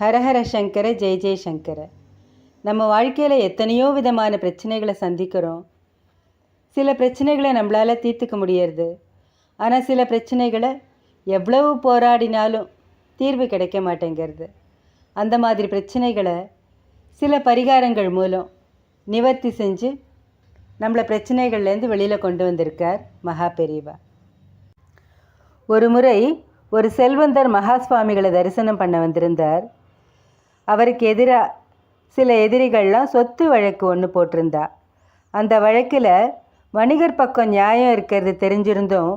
ஹரஹர சங்கர ஜெய் ஜெய் சங்கர. நம்ம வாழ்க்கையில் எத்தனையோ விதமான பிரச்சனைகளை சந்திக்கிறோம். சில பிரச்சனைகளை நம்மளால் தீர்த்துக்க முடியறது. ஆனால் சில பிரச்சனைகளை எவ்வளவு போராடினாலும் தீர்வு கிடைக்க மாட்டேங்கிறது. அந்த மாதிரி பிரச்சனைகளை சில பரிகாரங்கள் மூலம் நிவர்த்தி செஞ்சு நம்மளை பிரச்சனைகள்லேருந்து வெளியில் கொண்டு வந்திருக்கார் மகா பெரியவா. ஒரு முறை ஒரு செல்வந்தர் மகா சுவாமிகளை தரிசனம் பண்ண வந்திருந்தார். அவருக்கு எதிராக சில எதிரிகள்லாம் சொத்து வழக்கு ஒன்று போட்டிருந்தா. அந்த வழக்கில் வணிகர் பக்கம் நியாயம் இருக்கிறது தெரிஞ்சிருந்தும்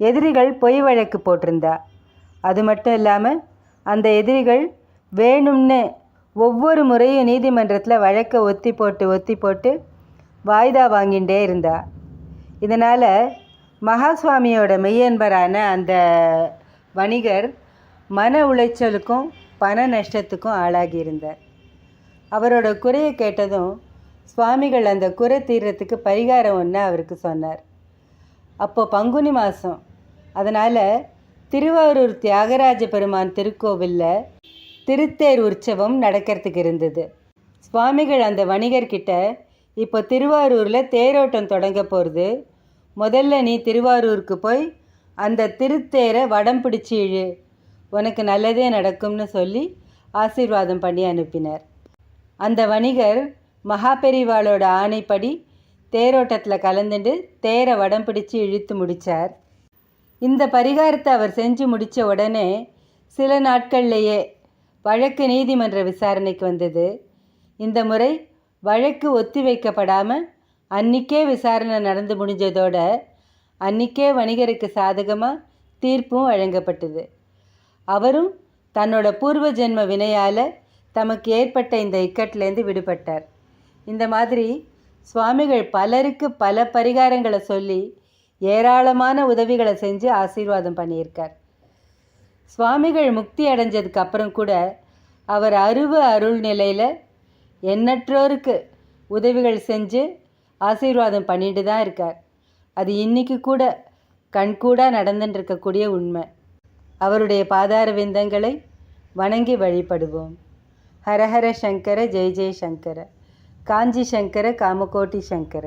எதிரிகள் பொய் வழக்கு போட்டிருந்தா. அது மட்டும் இல்லாமல் அந்த எதிரிகள் வேணும்னு ஒவ்வொரு முறையும் நீதிமன்றத்தில் வழக்கை ஒத்தி போட்டு ஒத்தி போட்டு வாய்தா வாங்கிட்டே இருந்தா. இதனால் மகாசுவாமியோட மெய்யன்பரான அந்த வணிகர் மன உளைச்சலுக்கும் பண நஷ்டத்துக்கும் ஆளாகியிருந்தார் அவரோட குறையை கேட்டதும் சுவாமிகள் அந்த குறை தீர்றதுக்கு பரிகாரம் ஒன்று அவருக்கு சொன்னார். அப்போ பங்குனி மாதம் அதனால் திருவாரூர் தியாகராஜ பெருமான் திருக்கோவிலில் திருத்தேர் உற்சவம் நடக்கிறதுக்கு இருந்தது. சுவாமிகள் அந்த வணிகர்கிட்ட இப்போ திருவாரூரில் தேரோட்டம் தொடங்க போகிறது முதல்ல நீ திருவாரூருக்கு போய் அந்த திருத்தேரை வடம் பிடிச்சி இழு. உனக்கு நல்லதே நடக்கும்னு சொல்லி ஆசீர்வாதம் பண்ணி அனுப்பினார். அந்த வணிகர் மகாபெரிவாளோட ஆணைப்படி தேரோட்டத்தில் கலந்துட்டு தேரை வடம் பிடிச்சு இழுத்து முடித்தார் இந்த பரிகாரத்தை அவர் செஞ்சு முடித்த உடனே சில நாட்கள்லேயே வழக்கு நீதிமன்ற விசாரணைக்கு வந்தது. இந்த முறை வழக்கு ஒத்தி வைக்கப்படாமல் அன்னிக்கே விசாரணை நடந்து முடிஞ்சதோட அன்னிக்கே வணிகருக்கு சாதகமாக தீர்ப்பும் வழங்கப்பட்டது. அவரும் தன்னோட பூர்வ ஜென்ம வினையால் தமக்கு ஏற்பட்ட இந்த இக்கட்லேருந்து விடுபட்டார். இந்த மாதிரி சுவாமிகள் பலருக்கு பல பரிகாரங்களை சொல்லி ஏராளமான உதவிகளை செஞ்சு ஆசீர்வாதம் பண்ணியிருக்கார். சுவாமிகள் முக்தி அடைஞ்சதுக்கு அப்புறம் கூட அவர் அருவ அருள் நிலையில் எண்ணற்றோருக்கு உதவிகள் செஞ்சு ஆசீர்வாதம் பண்ணிட்டு தான் இருக்கார். அது இன்னைக்கு கூட கண்கூடாக நடந்துட்டு இருக்கக்கூடிய உண்மை. அவருடைய பாதார விந்தங்களை வணங்கி வழிபடுவோம். ஹரஹர சங்கர ஜெய் ஜெய் சங்கர. காஞ்சி சங்கர காமகோட்டி சங்கர.